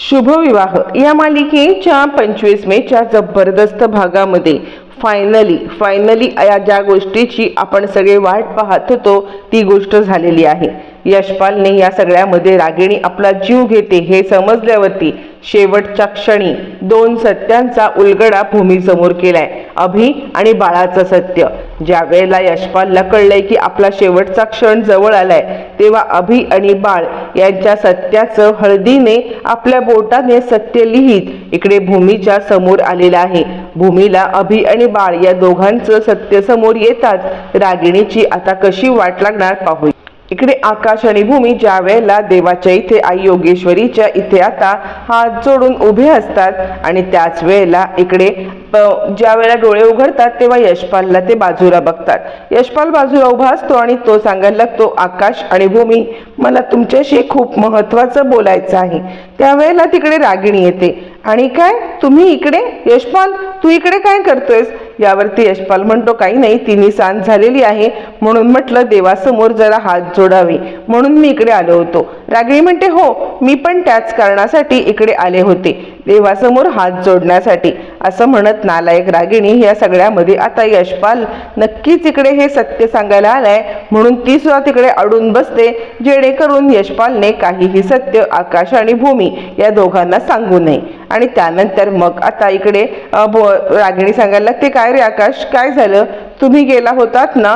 शुभविवाह. या मालिकेच्या पंचवीस मेच्या जबरदस्त भागामध्ये फायनली फायनली या ज्या गोष्टीची आपण सगळे वाट पाहत होतो ती गोष्ट झालेली आहे. यशपालने या सगळ्यामध्ये रागिणी आपला जीव घेते हे समजल्यावरती शेवटच्या क्षणी दोन सत्यांचा उलगडा भूमीसमोर केलाय. अभि आणि बाळाचं सत्य. ज्या वेळेला यशपालला कळलंय की आपला शेवटचा क्षण जवळ आलाय तेव्हा अभि आणि बाळ यांच्या सत्याचं हळदीने आपल्या बोटाने सत्य लिहित इकडे भूमीच्या समोर आलेलं आहे. भूमीला अभि आणि बाळ या दोघांचं सत्य समोर येताच रागिणीची आता कशी वाट लागणार पाहू इकडे आकाश आणि भूमी ज्या वेळेला देवाच्या इथे आई योगेश्वरीच्या इथे आता हात जोडून उभे असतात आणि त्याच वेळेला इकडे ज्या वेळेला डोळे उघडतात तेव्हा यशपालला ते बाजूला बघतात. यशपाल बाजूला उभा असतो आणि तो सांगायला लागतो आकाश आणि भूमी मला तुमच्याशी खूप महत्वाचं बोलायचं आहे. त्यावेळेला तिकडे रागिणी येते. आणि काय? तुम्ही इकडे यशपाल तू इकडे काय करतोयस? यावरती यशपाल म्हणतो काही नाही तिन्ही सांज झालेली आहे. म्हणून म्हटलं देवासमोर जरा हात जोडावे. म्हणून मी इकडे आलो होतो. रागिणी म्हणते हो मी पण त्याच कारणासाठी इकडे आले होते. देवासमोर हात जोडण्यासाठी. असं म्हणत नालायक रागिणी या सगळ्यामध्ये आता यशपाल नक्कीच इकडे हे सत्य सांगायला आलाय. म्हणून ती सुद्धा तिकडे अडून बसते जेणेकरून यशपालने काहीही सत्य आकाश आणि भूमी या दोघांना सांगू नये. आणि त्यानंतर मग आता इकडे रागिणी सांगायला लागते काय रे आकाश काय झालं? तुम्ही गेला होतात ना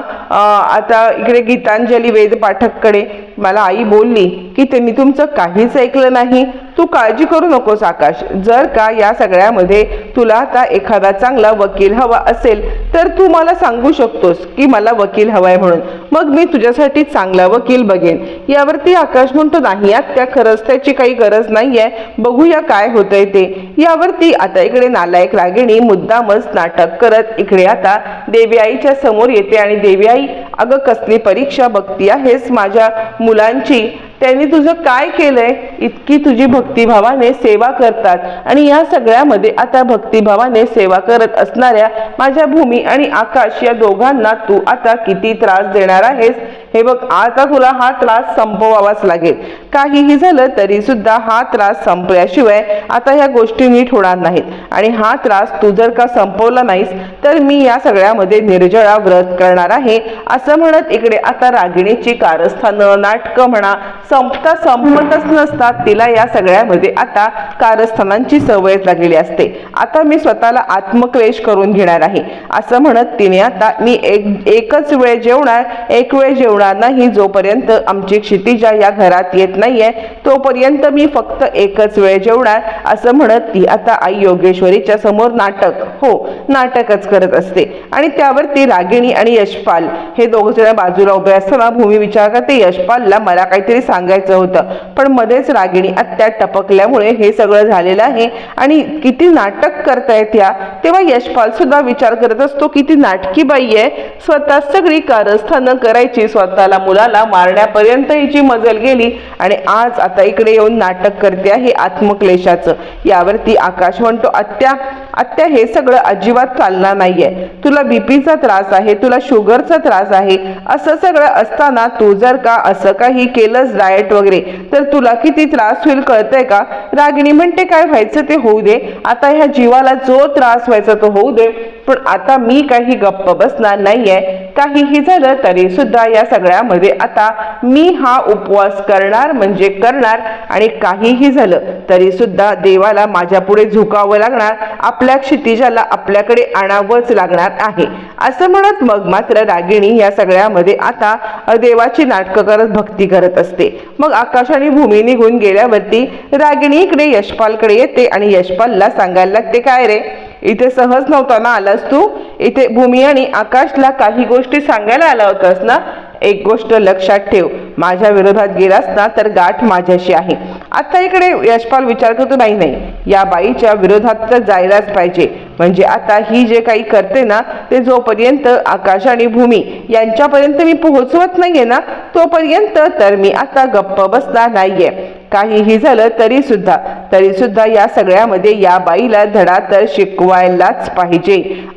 आता इकडे गीतांजली वेद पाठककडे. मला आई बोलली की त्यांनी तुमचं काहीच ऐकलं नाही. तू काळजी करू नकोस आकाश. जर का या सगळ्यामध्ये तुला आता एखादा चांगला वकील हवा असेल तर तू मला सांगू शकतोस की मला वकील हवाय म्हणून. मग मी तुझ्यासाठी चांगला वकील बघेन. यावरती आकाश म्हणतो नाही त्या खरंच त्याची काही गरज नाहीये. बघूया काय होतंय ते. यावरती आता इकडे नालायक रागिणी मुद्दामच नाटक करत इकडे आता देवी आईच्या समोर येते आणि देवी आई अगं कसली परीक्षा बघती आहेस माझ्या मुलांची. त्यांनी तुझं काय केलंय? इतकी तुझी भक्तिभावाने सेवा करतात. आणि या सगळ्यामध्ये आता भक्तिभावाने सेवा करत असणाऱ्या माझ्या भूमी आणि आकाश या दोघांना तू आता किती त्रास देणार आहेस? हे बघ आता तुला हा त्रास संपवावाच लागेल? काहीही झालं तरी सुद्धा हा त्रास संपल्याशिवाय आता ह्या गोष्टी नीट होणार नाहीत. आणि हा त्रास तू जर का संपवला नाहीस तर मी या सगळ्यामध्ये निर्जळा व्रत करणार आहे. असं म्हणत इकडे आता रागिणीची कारस्थानं नाटकं म्हणा संपता संपतच नसतात तिला या सगळ्यामध्ये आता कारस्थानांची सवय लागलेली असते. आता मी स्वतःला आत्मक्लेश करून घेणार आहे. असं म्हणत तिने आता मी एक एकच वेळ जेवणार एक वेळ जेवणार कुणालाही जोपर्यंत आमची क्षितिजा या घरात येत नाहीये तोपर्यंत मी फक्त एकच वेळ जेवणार असं म्हणत ती आता आई योगेश्वरीच्या समोर नाटक हो नाटकच करत असते. आणि त्यावर ती रागिणी आणि यशपाल हे दोघ जण बाजूला उभे असताना भूमी विचार करते यशपालला मला काहीतरी सांगायचं होतं पण मध्येच रागिणी आत्या टपकल्यामुळे हे सगळं झालेलं आहे आणि किती नाटक करतायत या तेव्हा यशपाल सुद्धा विचार करत असतो किती नाटकी बाई आहे स्वतः सगळी कारस्थानं करायची स्वतःला मुलाला मारण्यापर्यंत हिची मजल गेली आणि आज आता इकडे येऊन नाटक करते आहे आत्मक्लेशाचं. यावरती आकाश म्हणतो आत्या आत्या हे सगळं अजिबात चालणार नाहीये. तुला बीपीचा त्रास आहे तुला शुगरचा त्रास आहे. असं सगळं असताना तू जर का असं काही केलंस डाएट वगैरे तर तुला किती त्रास होईल कळतंय का? रागिणी म्हणते काय व्हायचं ते होऊ दे. आता ह्या जीवाला जो त्रास व्हायचा तो होऊ दे. पण आता मी काही गप्प बसणार नाहीये. काहीही झालं तरी सुद्धा या सगळ्यामध्ये आता मी हा उपवास करणार म्हणजे करणार आणि काहीही झालं तरी सुद्धा देवाला माझ्या पुढे झुकावं लागणार आपल्या क्षितिजाला आपल्याकडे आणावंच लागणार आहे. असं म्हणत मग मात्र रागिणी या सगळ्यामध्ये आता देवाची नाटकं करत भक्ती करत असते. मग आकाश आणि भूमी निघून गेल्यावरती रागिणी इकडे यशपालकडे येते आणि यशपालला सांगायला लागते काय रे? इथे सहज नव्हता ना आलास तू? इथे भूमी आणि आकाशला काही गोष्टी सांगायला आला होतास ना? एक गोष्ट लक्षात ठेव. माझ्या विरोधात गेलास ना तर गाठ माझ्याशी आहे. आता इकडे यशपाल विचार करतो नाही नाही. या बाईच्या विरोधात तर जायलाच पाहिजे. म्हणजे आता ही जे काही करते ना ते जोपर्यंत आकाश आणि भूमी यांच्यापर्यंत मी पोहोचवत नाहीये ना तोपर्यंत तर मी आता गप्प बसणार नाहीये. काहीही झालं तरी सुद्धा तरी सुद्धा या सगळ्यामध्ये या बाईला धडा तर शिकवायलाच पाहिजे.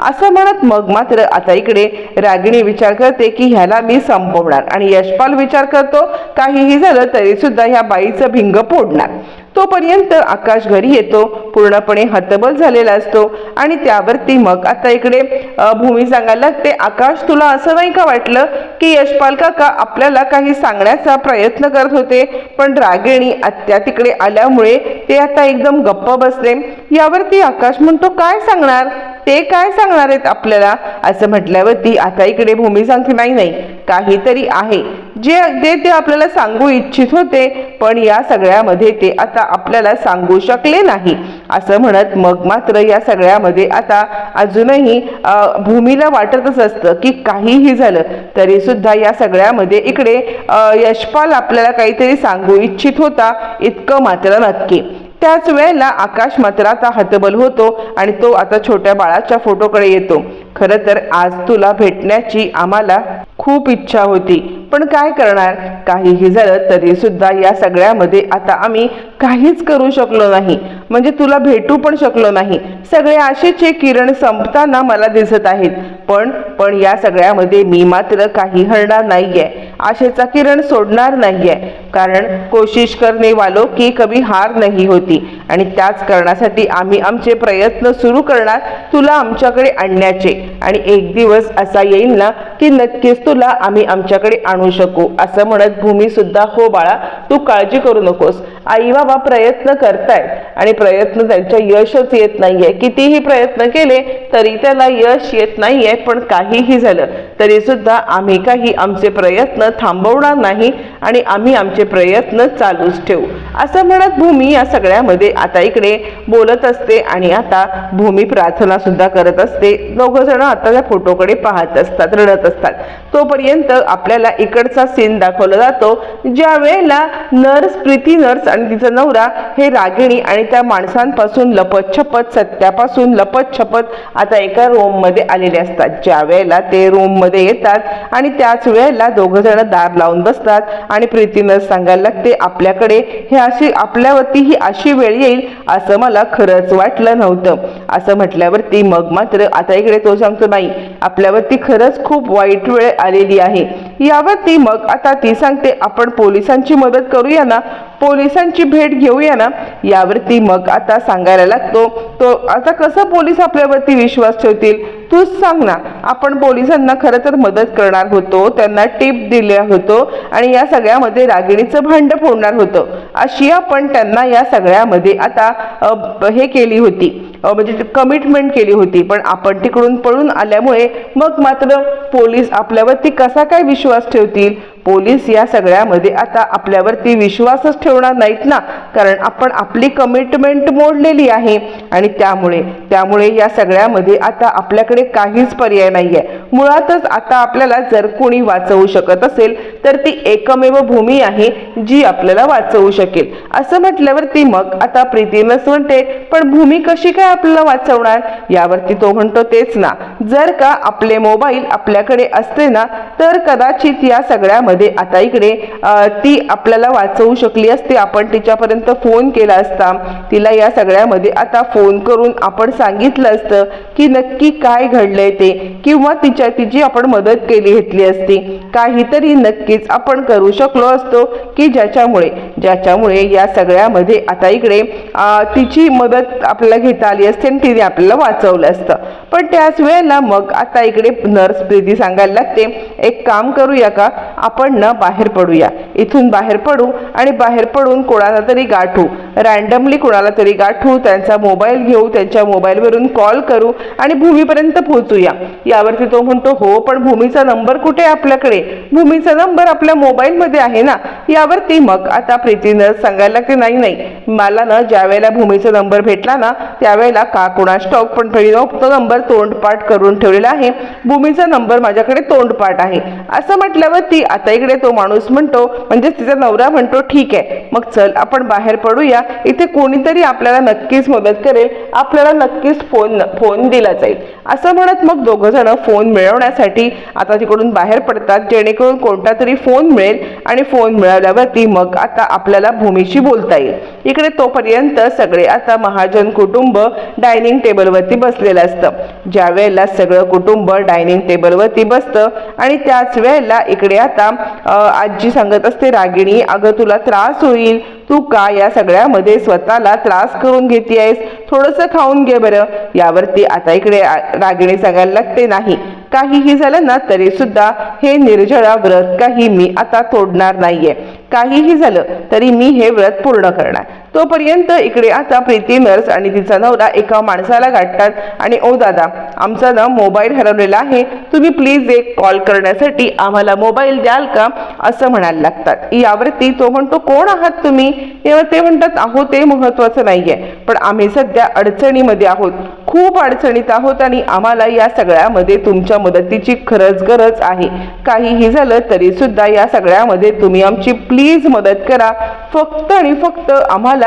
असं म्हणत मग मात्र आता इकडे रागिणी विचार करते की ह्याला मी संपवणार आणि यशपाल विचार करतो काहीही झालं तरी सुद्धा ह्या बाईचं भिंग फोडणार. तोपर्यंत आकाश घरी येतो पूर्णपणे हतबल झालेला असतो आणि त्यावरती मग आता इकडे भूमी सांगायला लागते आकाश तुला असं नाही का वाटलं की यशपाल काका आपल्याला काही सांगण्याचा प्रयत्न करत होते? पण रागिणी आत्या तिकडे आल्यामुळे ते आता एकदम गप्प बसले. यावरती आकाश म्हणतो काय सांगणार? ते काय सांगणार आहेत आपल्याला? असं म्हटल्यावरती आता इकडे भूमी सांगते नाही नाही काहीतरी आहे. जे ते ते आपल्याला सांगू इच्छित होते पण या सगळ्यामध्ये ते आता आपल्याला सांगू शकले नाही. असं म्हणत मग मात्र या सगळ्यामध्ये आता अजूनही भूमीला वाटतच असतं की काहीही झालं तरी सुद्धा या सगळ्यामध्ये इकडे यशपाल आपल्याला काहीतरी सांगू इच्छित होता इतकं मात्र नक्की. त्याच वेळेला आकाश मात्र आता हतबल होतो आणि तो आता छोट्या बाळाच्या फोटोकडे येतो. खरं तर आज तुला भेटण्याची आम्हाला खूप इच्छा होती. पण काय करणार? काहीही झालं तरी सुद्धा या सगळ्यामध्ये आता आम्ही काहीच करू शकलो नाही. म्हणजे तुला भेटू पण शकलो नाही. सगळे आशेचे किरण संपताना मला दिसत आहेत. पण पण या सगळ्यामध्ये मी मात्र काही हरणार नाहीये. आशेचा किरण सोडणार नाहीये. कारण कोशिश करणे वालो की कभी हार नाही होती. आणि त्याच कारणासाठी आम्ही आमचे प्रयत्न सुरू करणार तुला आमच्याकडे आणण्याचे. आणि एक दिवस असा येईल ना की नक्कीच तुला आम्ही आमच्याकडे आणू शकू. असं म्हणत भूमी सुद्धा हो बाळा तू काळजी करू नकोस. आई बाबा प्रयत्न करतायत आणि प्रयत्न त्यांच्या यशच येत नाहीये. कितीही प्रयत्न केले तरी त्याला यश येत नाहीये पण काहीही झालं तरी सुद्धा आम्ही काही आमचे प्रयत्न थांबवणार नाही आणि आम्ही आमचे प्रयत्न चालूच ठेवू. असं म्हणत भूमी या सगळ्यामध्ये आता इकडे बोलत असते आणि आता भूमी प्रार्थना सुद्धा करत असते. दोघ जण आता त्या फोटोकडे पाहत असतात रडत असतात. तोपर्यंत आपल्याला इकडचा सीन दाखवला जातो ज्या वेळेला नर्स प्रीती नर्स आणि तिचा नवरा हे रागिणी आणि त्या माणसांपासून लपत छपत सत्यापासून लपत छपत आता एका रूममध्ये आलेले असतात. ज्या वेळेला ते रूममध्ये येतात आणि त्याच वेळेला दोघं जण दार लावून बसतात आणि प्रीतीनं सांगायला लागते आपल्याकडे हे अशी आपल्यावरती ही अशी वेळ येईल असं मला खरंच वाटलं नव्हतं. असं म्हटल्यावरती मग मात्र आता इकडे तो सांगतो नाही आपल्यावरती खरंच खूप वाईट वेळ आलेली आहे. यावरती मग आता ती सांगते आपण पोलिसांची मदत करूया ना पोलिसांची भेट घेऊया ना. यावरती मग आता सांगायला लागतो तो आता कसं पोलीस आपल्यावरती विश्वास ठेवतील? तूच सांग ना आपण पोलिसांना खरं तर मदत करणार होतो त्यांना टिप दिल्या होतो आणि या सगळ्यामध्ये रागिणीचं भांड फोडणार होतं. अशी आपण त्यांना या सगळ्यामध्ये आता हे केली होती. म्हणजे कमिटमेंट केली होती. पण आपण तिकडून पळून आल्यामुळे मग मात्र पोलीस आपल्यावरती कसा काय विश्वास ठेवतील? पोलीस या सगळ्यामध्ये आता आपल्यावरती विश्वासच ठेवणार नाहीत ना? कारण आपण आपली कमिटमेंट मोडलेली आहे. आणि त्यामुळे त्यामुळे या सगळ्यामध्ये आता आपल्याकडे काहीच पर्याय नाहीये. मुळातच आता आपल्याला जर कोणी वाचवू शकत असेल तर ती एकमेव भूमी आहे जी आपल्याला वाचवू शकेल. असं म्हटल्यावरती मग आता प्रीतीनंच म्हणते पण भूमी कशी काय आपल्याला वाचवणार? यावरती तो म्हणतो तेच ना. जर का आपले मोबाईल आपल्याकडे असते ना तर कदाचित या सगळ्यामध्ये आता इकडे ती आपल्याला वाचवू शकली असते. आपण तिच्यापर्यंत फोन केला असता. तिला या सगळ्यामध्ये आता फोन करून आपण सांगितलं असतं की नक्की काय घडलंय ते किंवा तिच्या तिची आपण मदत केली घेतली असती. काहीतरी नक्कीच आपण करू शकलो असतो की ज्याच्यामुळे ज्याच्यामुळे या सगळ्यामध्ये आता इकडे तिची मदत आपल्याला घेता आली असते आणि तिने आपल्याला वाचवलं असतं. पण त्याच वेळेला मग आता इकडे नर्स प्रीती सांगायला लागते एक काम करूया का? आपण ना बाहेर पडूया. इथून बाहेर पडू आणि बाहेर पडून कोणाला तरी गाठू. रँडमली कोणाला तरी गाठू त्यांचा मोबाईल घेऊ त्यांच्या मोबाईलवरून कॉल करू आणि भूमीपर्यंत पोहोचूया. यावरती तो म्हणतो हो पण भूमीचा नंबर कुठे आहे आपल्याकडे? भूमीचा नंबर आपल्या मोबाईलमध्ये आहे ना? यावरती मग आता प्रीतीनं सांगायला लागते नाही नाही मला ना ज्या वेळेला भूमीचा नंबर भेटला ना त्यावेळेला का कोणा स्टॉक पण तो नंबर तोंडपाठ करून ठेवलेला आहे. भूमीचा नंबर माझ्याकडे तोंडपाठ आहे. असं म्हटल्यावरती आता इकडे तो माणूस म्हणतो म्हणजे तिचा नवरा म्हणतो ठीक आहे मग चल आपण बाहेर पडूया. इथे कोणीतरी आपल्याला नक्कीच मदत करेल आपल्याला नक्कीच फोन फोन दिला जाईल. असं म्हणत मग दोघं जण फोन मिळवण्यासाठी आता तिकडून बाहेर पडतात जेणेकरून कोणता तरी फोन मिळेल आणि फोन मिळाल्यावरती मग आता आपल्याला भूमीशी बोलता येईल. इकडे तोपर्यंत सगळे आता महाजन कुटुंब डायनिंग टेबलवरती बसलेलं असतं. ज्या वेळेला सगळं कुटुंब डायनिंग टेबलवरती बसतं आणि त्याच वेळेला इकडे आता आजी सांगत असते रागिणी अगं तुला त्रास होईल. तू का या सगळ्यामध्ये स्वतःला त्रास करून घेते आहेस थोडंसं खाऊन घे बरं. यावरती आता इकडे रागिणी सांगायला लागते नाही. काहीही झालं ना तरी सुद्धा हे निर्जळा व्रत काही मी आता तोडणार नाहीये. काहीही झालं तरी मी हे व्रत पूर्ण करणार. तोपर्यंत इकडे आता प्रीती नर्स आणि तिचा नवरा एका माणसाला गाठतात. आणि ओ दादा आमचा ना मोबाईल हरवलेला आहे. तुम्ही प्लीज एक कॉल करण्यासाठी आम्हाला मोबाईल द्याल का? असं म्हणायला लागतात. यावरती तो म्हणतो कोण आहात तुम्ही? तेव्हा ते म्हणतात आहो ते महत्वाचं नाहीये. पण आम्ही सध्या अडचणीमध्ये आहोत. खूप अडचणीत आहोत आणि आम्हाला या सगळ्यामध्ये तुमच्या मदतीची खरंच गरज आहे. काहीही झालं तरी सुद्धा या सगळ्यामध्ये तुम्ही आमची प्लीज मदत करा. फक्त आणि फक्त आम्हाला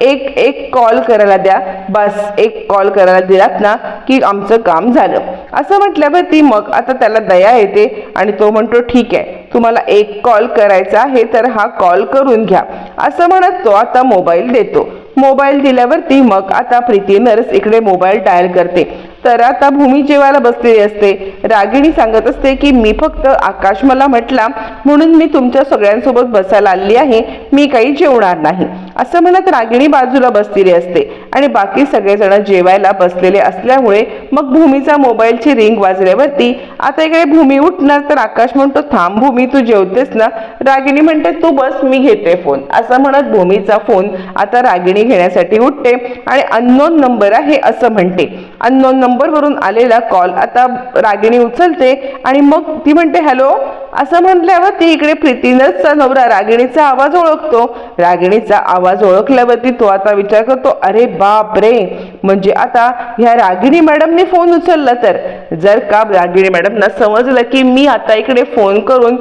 एक एक कॉल करायला द्या. बस एक कॉल करायला दिलात ना की आमचं काम झालं. असं म्हटल्यावरती मग आता त्याला दया येते आणि तो म्हणतो ठीक आहे तुम्हाला एक कॉल करायचा आहे तर हा कॉल करून घ्या. असं म्हणत तो आता मोबाईल देतो. मोबाईल दिल्यावरती मग आता प्रीती नर्स इकडे मोबाईल डायल करते. तर आता भूमी जेवायला बसलेली असते. रागिणी सांगत असते की मी फक्त आकाश मला म्हटला म्हणून मी तुमच्या सगळ्यांसोबत बसायला आली आहे. मी काही जेवणार नाही. असं म्हणत रागिणी बाजूला बसलेली असते. आणि बाकी सगळेजण जेवायला बसलेले असल्यामुळे मग भूमीचा मोबाईलची रिंग वाजल्यावरती आता इकडे भूमी उठणार तर आकाश म्हणतो थांब भूमी तू जेवतेस ना. रागिणी म्हणते तू बस मी घेते फोन. असं म्हणत भूमीचा फोन आता रागिणी घेण्यासाठी उठते आणि अननोन नंबर आहे असं म्हणते. अननोन नंबरवरून आलेला कॉल आता रागिणी उचलते आणि मग ती म्हणते हॅलो. असं म्हटल्यावर ती इकडे प्रीतीनचा नवरा रागिणीचा आवाज ओळखतो. रागिणीचा आवाज ओळखल्यावरती तो आता विचार करतो अरे बाप रे म्हणजे आता ह्या रागिणी मॅडमने फोन उचलला तर. जर का रागिणी मॅडमना समजलं की मी आता इकडे फोन करून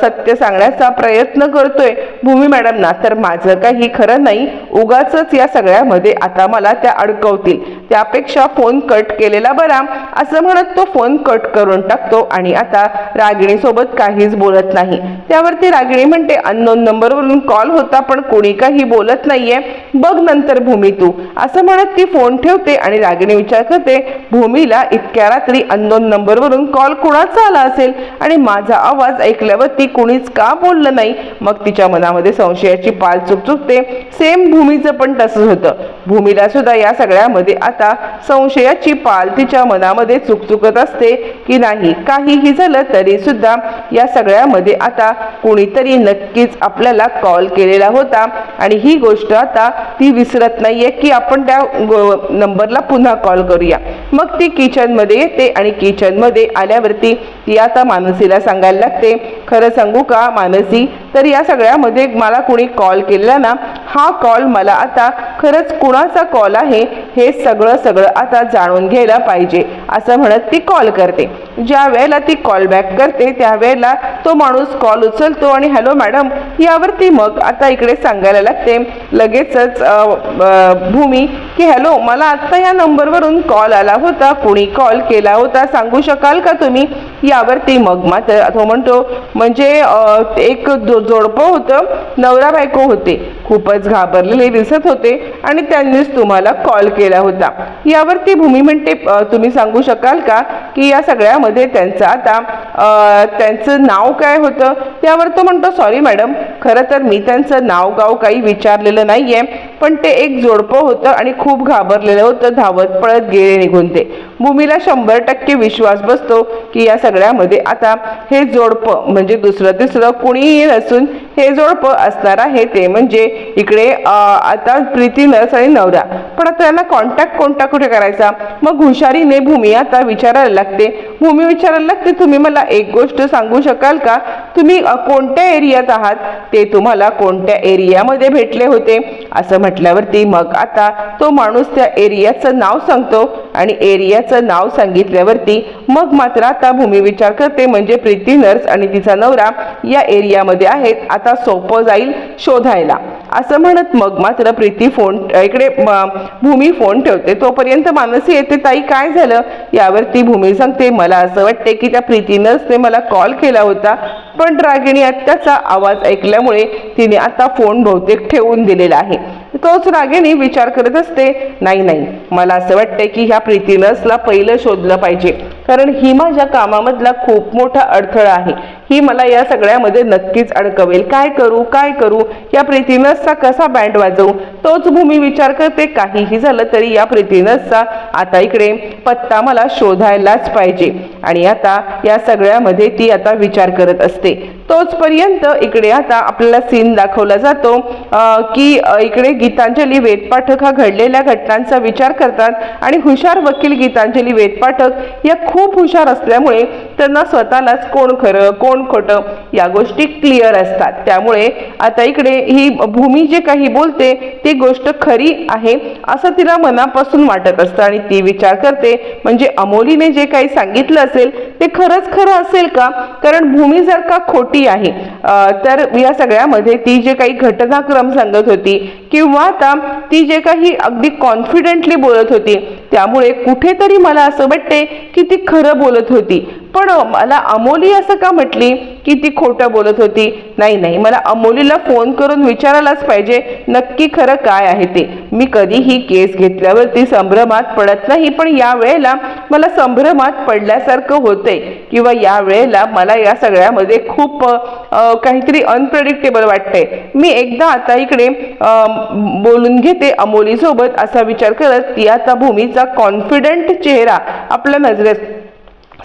सत्य सांगण्याचा प्रयत्न करतोय भूमी मॅडमना तर माझं काही खरं नाही. उगाच या सगळ्यामध्ये आता मला त्या अडकवतील. त्यापेक्षा फोन कट केलेला बरा. असं म्हणत तो फोन कट करून टाकतो आणि आता रागिणी सोबत काहीच बोलत नाही. त्यावरती रागिणी म्हणते अननोन नंबरवरून कॉल होता पण कोणी काही बोलत नाहीये. बघ नंतर भूमी तू. असं म्हणत ती फोन ठेवते आणि रागिणी विचार करते भूमीला इतक्या रात्री अननोन नंबरवरून कॉल कुणाचा आला असेल? आणि माझा आवाज ऐकल्यावरती कुणीच का बोललं नाही? मग तिच्या मनामध्ये संशयाची पाल चुकचुकते सेम भूमीचं पण तसंच होतं. भूमीला सुद्धा या सगळ्यामध्ये आता संशय संशयाची पाल तिच्या मनामध्ये चुकचुकत असते की नाही काहीही झालं तरी सुद्धा या सगळ्यामध्ये आता कोणीतरी नक्कीच आपल्याला कॉल केलेला होता आणि ही गोष्ट आता ती विसरत नाहीये की आपण त्या नंबरला पुन्हा कॉल करूया. मग ती किचनमध्ये येते आणि किचनमध्ये आल्यावरती ती आता मानसीला सांगायला लागते खरं सांगू का मानसी तर या सगळ्यामध्ये मला कोणी कॉल केलेला ना हा कॉल मला आता खरंच कुणाचा कॉल आहे हे सगळं सगळं आता जाणून घ्यायला पाहिजे असं म्हणत ती कॉल करते. ज्या वेळेला ती कॉल बॅक करते त्यावेळेला तो माणूस कॉल उचलतो आणि हॅलो मॅडम यावरती मग आता इकडे सांगायला लागते. लगेचच भूमी की हॅलो मला आत्ता या नंबरवरून कॉल आला होता कुणी कॉल केला होता सांगू शकाल का तुम्ही? यावरती मग मात्र तो म्हणतो म्हणजे एक दो जोडपं होतं नवरा बायको होते. खूपच घाबरलेले दिसत होते आणि त्यांनीच तुम्हाला कॉल केला होता. यावरती भूमी म्हणते तुम्ही सांगू शकाल का की या सगळ्यामध्ये त्यांचं आता त्यांचं नाव काय होतं? त्यावर तो म्हणतो सॉरी मॅडम खरं तर मी त्यांचं नाव गाव काही विचारलेलं नाही आहे पण ते एक जोडपं होतं आणि खूप घाबरलेलं होतं धावत पळत गेले निघून ते. भूमीला शंभर टक्के विश्वास बसतो की या सगळ्यामध्ये आता हे जोडपं म्हणजे दुसरं तिसरं कुणीही नसून हे जोडपं असणार आहे ते. म्हणजे इकडे आता प्रीती नर्स आणि नवरा. पण आता त्यांना कॉन्टॅक्ट कोणता कुठे करायचा? मग हुशारीने भूमी आता विचारायला लागते. भूमी विचारायला लागते तुम्ही मला एक गोष्ट सांगू शकाल का? तुम्ही कोणत्या एरियात आहात? ते तुम्हाला कोणत्या एरियामध्ये भेटले होते? असं म्हटल्यावरती मग आता तो माणूस त्या एरियाचं नाव सांगतो आणि एरियाचं नाव सांगितल्यावरती मग मात्र आता भूमी विचार करते. म्हणजे प्रीती नर्स आणि तिचा नवरा या एरियामध्ये आहेत. आता सोपं जाईल शोधायला. असं म्हणत मग मात्र प्रीती फोन इकडे भूमी फोन ठेवते. तोपर्यंत मानसी येते ताई काय झालं? यावर ती भूमी सांगते मला असं वाटते की त्या प्रीतीनंच ते मला कॉल केला होता. पण रागिणी आत्याचा आवाज ऐकल्यामुळे तिने आता फोन बहुतेक ठेवून दिलेला आहे. तोच रागिणी विचार करत असते नाही नाही मला असं वाटतंय की ह्या प्रीती पहिलं शोधलं पाहिजे. कारण ही माझ्या कामामधला खूप मोठा अडथळा आहे ही मला या सगळ्यामध्ये नक्कीच अडकवेल. काय करू काय करू या प्रीतीनसचा कसा बँड वाजवू तोच भूमी विचार करते. काहीही झालं तरी या प्रीतीनसचा आता इकडे पत्ता मला शोधायलाच पाहिजे. आणि आता या सगळ्यामध्ये ती आता विचार करत असते. तोचपर्यंत इकडे आता आपल्याला सीन दाखवला जातो की इकडे गीतांजली वेदपाठक हा घडलेल्या घटनांचा विचार करतात आणि हुशार वकील गीतांजली वेदपाठक या खूप हुशार असल्यामुळे त्यांना स्वतःलाच कोण खरं कोण खोटं या गोष्टी क्लिअर असतात. त्यामुळे आता इकडे ही भूमी जे काही बोलते ती गोष्ट खरी आहे असं तिला मनापासून वाटत असतं आणि ती विचार करते. म्हणजे अमोलीने जे काही सांगितलं असेल ते खरंच खरं असेल का? कारण भूमी जर का खोट आहे. तर या सगळ्यामध्ये ती जे काही घटनाक्रम सांगत होती किंवा आता ती जे काही अगदी कॉन्फिडेंटली बोलत होती त्यामुळे कुठेतरी मला असं वाटते की ती खरं बोलत होती. पण मला अमोली असं का म्हटली की ती खोटं बोलत होती? नाही नाही. मला अमोलीला फोन करून विचारायलाच पाहिजे नक्की खरं काय आहे ते. मी कधीही केस घेतल्यावरती संभ्रमात पडत नाही पण या वेळेला मला संभ्रमात पडल्यासारखं होतंय. किंवा या वेळेला मला या सगळ्यामध्ये खूप काहीतरी अनप्रेडिक्टेबल वाटतंय. मी एकदा आता इकडे बोलून घेते अमोलीसोबत असा विचार करत ती आता भूमीचा कॉन्फिडंट चेहरा आपल्या नजरेत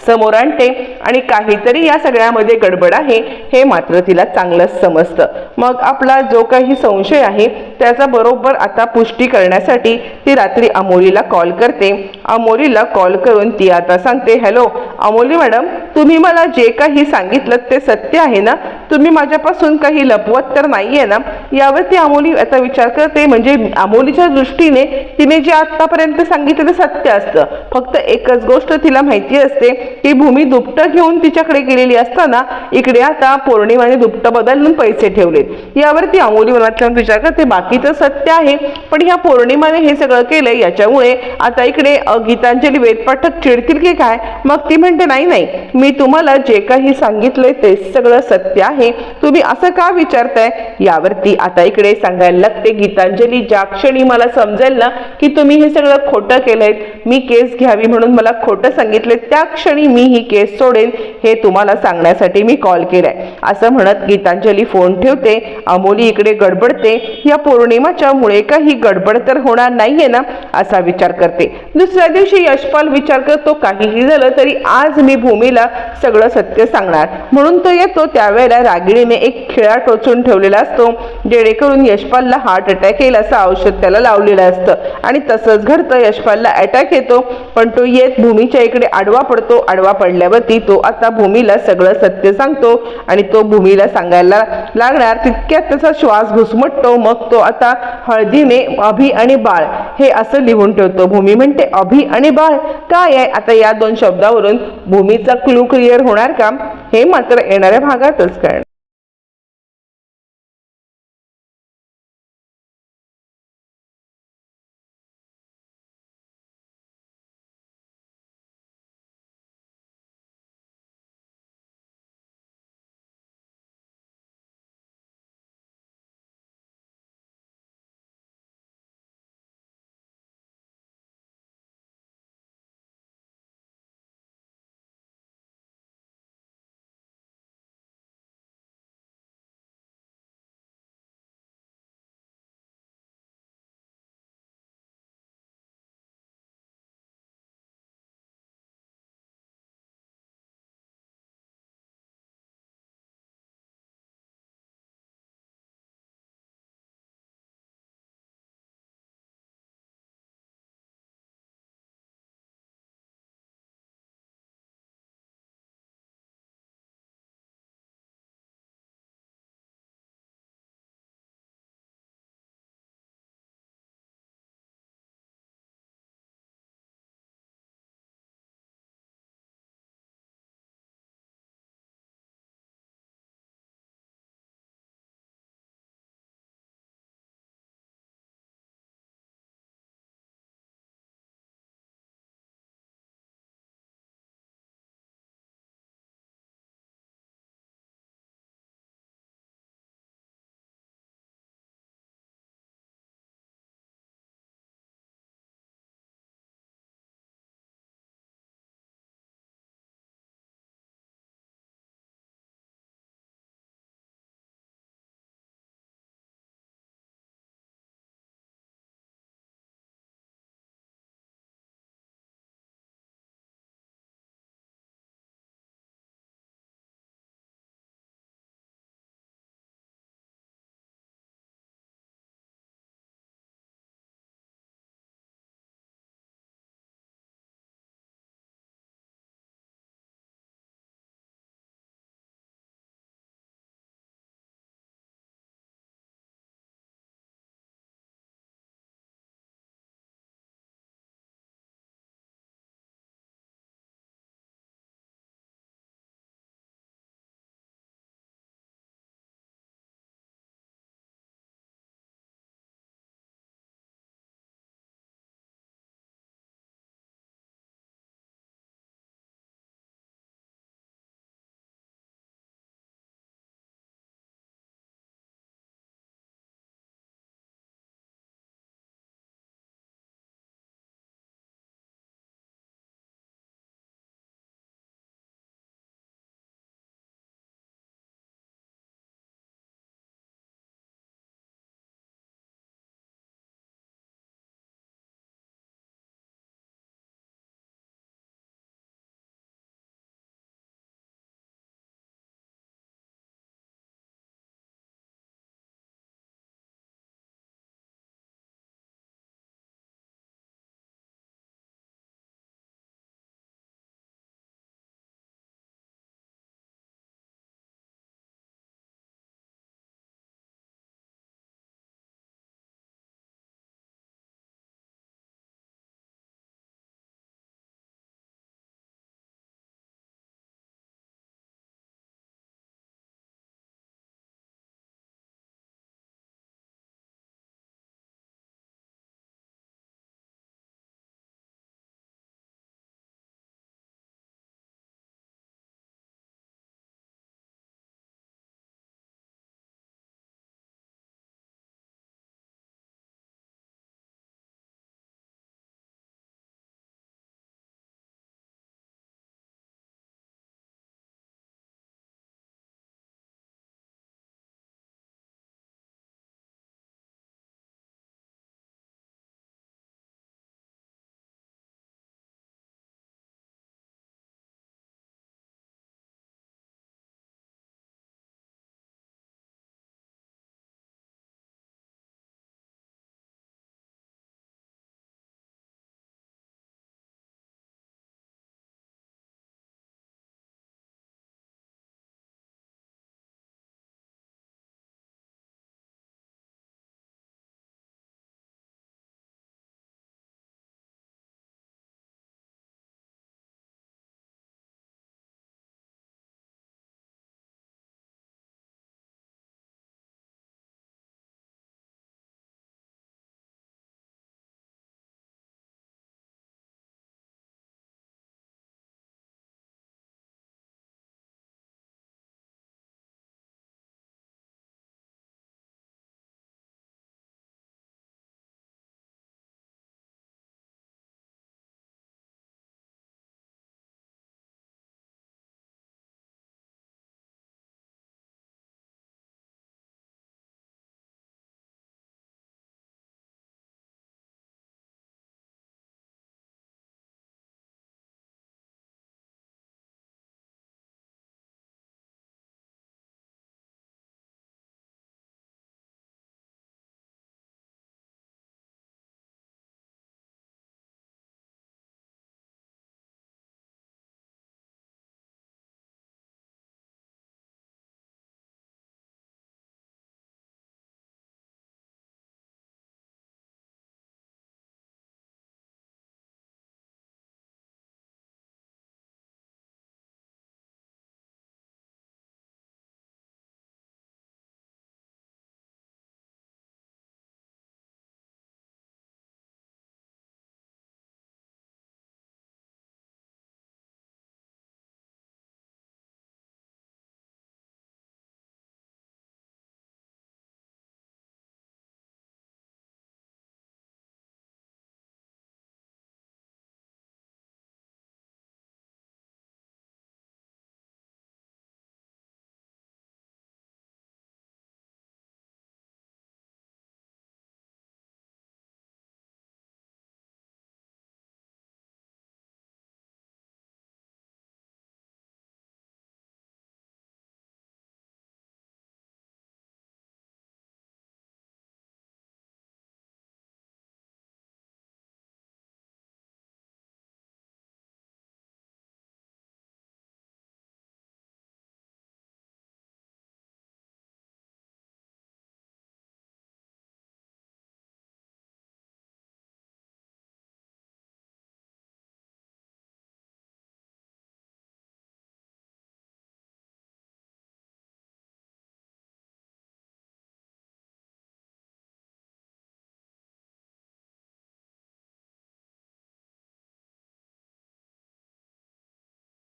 समोर आणते. आणि काहीतरी या सगळ्यामध्ये गडबड आहे हे मात्र तिला चांगलंच समजतं. मग आपला जो काही संशय आहे त्याचा बरोबर आता पुष्टी करण्यासाठी ती रात्री अमोलीला कॉल करते. अमोलीला कॉल करून ती आता सांगते हॅलो अमोली मॅडम तुम्ही मला जे काही सांगितलं ते सत्य आहे ना? तुम्ही माझ्यापासून काही लपवत तर नाही आहे ना? यावरती अमोली आता विचार करते म्हणजे अमोलीच्या दृष्टीने तिने जे आत्तापर्यंत सांगितलं ते सत्य असतं. फक्त एकच गोष्ट तिला माहिती असते की भूमी दुपटं घेऊन तिच्याकडे गेलेली असताना इकडे आता पौर्णिमाने दुपटं बदलून पैसे ठेवलेत. यावरती अंगोली मनात विचार करते बाकीचं सत्य आहे पण ह्या पौर्णिमाने हे सगळं केलंय याच्यामुळे आता इकडे गीतांजली वेदपाठक चिडतील की काय? मग ती म्हणते नाही नाही मी तुम्हाला जे काही सांगितलंय ते सगळं सत्य आहे. तुम्ही असं का विचारताय? यावरती आता इकडे सांगायला लागते गीतांजली ज्या क्षणी मला समजेल ना की तुम्ही हे सगळं खोटं केलंय मी केस घ्यावी म्हणून मला खोटं सांगितलंय त्या क्षणी मी ही केस सोडेन हे तुम्हाला सांगण्यासाठी मी कॉल केलाय. असं म्हणत गीतांजली फोन ठेवते. अमोली इकडे गडबडते. या पौर्णिमाच्या मुळे काही गडबड तर होणार नाहीये ना असा विचार करते. दुसऱ्या दिवशी यशपाल विचार करतो काहीही झालं तरी आज मी भूमीला सगळं सत्य सांगणार. म्हणून तो येतो त्यावेळेला रागिणीने एक खिळा टोचून ठेवलेला असतो जेणेकरून यशपालला हार्ट अटॅक येईल असं औषध त्याला लावलेलं असतं. आणि तसंच घडतं यशपालला अटॅक येतो पण तो येत भूमीच्या इकडे आडवा पडतो आडवा पडल्यावरती तो आता भूमीला सगळं सत्य सांगतो आणि तो भूमीला सांगायला लागणार तितक्यात त्याचा श्वास घुसमटतो. मग तो आता हळदीने अभि आणि बाळ हे असं लिहून ठेवतो. भूमी म्हणते अभि आणि बाळ काय आहे? आता या दोन शब्दावरून भूमीचा क्लू क्लिअर होणार का? हे मात्र येणाऱ्या भागातच कळणार.